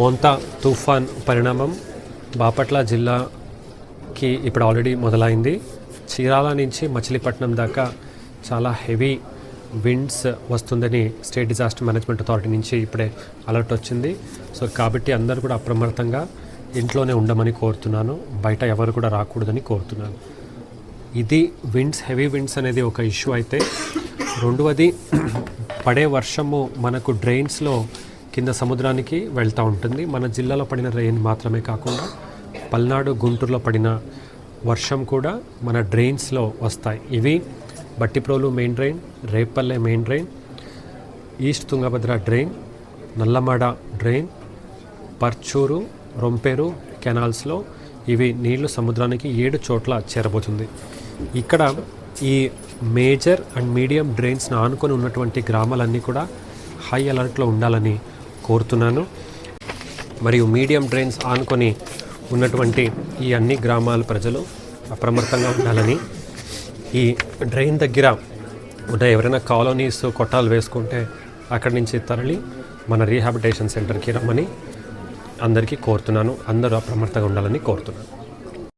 మోంతా తుఫాన్ పరిణామం బాపట్ల జిల్లాకి ఇప్పుడు ఆల్రెడీ మొదలైంది. చీరాల నుంచి మచిలీపట్నం దాకా చాలా హెవీ విండ్స్ వస్తుందని స్టేట్ డిజాస్టర్ మేనేజ్మెంట్ అథారిటీ నుంచి ఇప్పుడే అలర్ట్ వచ్చింది. సో కాబట్టి అందరూ కూడా అప్రమత్తంగా ఇంట్లోనే ఉండమని కోరుతున్నాను. బయట ఎవరు కూడా రాకూడదని కోరుతున్నాను. ఇది విండ్స్ హెవీ విండ్స్ అనేది ఒక ఇష్యూ అయితే. రెండవది పడే వర్షము మనకు డ్రైన్స్లో కింద సముద్రానికి వెళ్తూ ఉంటుంది. మన జిల్లాలో పడిన రెయిన్ మాత్రమే కాకుండా పల్నాడు గుంటూరులో పడిన వర్షం కూడా మన డ్రైన్స్లో వస్తాయి. ఇవి Bhattiprolu main drain Repalle main drain east Tungabhadra drain Nallamada drain Parchuru Romperu కెనాల్స్లో ఇవి నీళ్ళు సముద్రానికి ఏడు చోట్ల చేరబోతుంది. ఇక్కడ ఈ మేజర్ అండ్ మీడియం డ్రైన్స్ను ఆనుకొని ఉన్నటువంటి గ్రామాలన్నీ కూడా హై అలర్ట్లో ఉండాలని కోరుతున్నాను. మరియు మీడియం డ్రైన్స్ ఆనుకొని ఉన్నటువంటి ఈ అన్ని గ్రామాల ప్రజలు అప్రమత్తంగా ఉండాలని ఈ డ్రైన్ దగ్గర ఉన్న ఎవరైనా కాలనీస్ కొట్టాలు వేసుకుంటే అక్కడి నుంచి తరలి మన రీహాబిటేషన్ సెంటర్కి రమ్మని అందరికీ కోరుతున్నాను. అందరూ అప్రమత్తంగా ఉండాలని కోరుతున్నాను.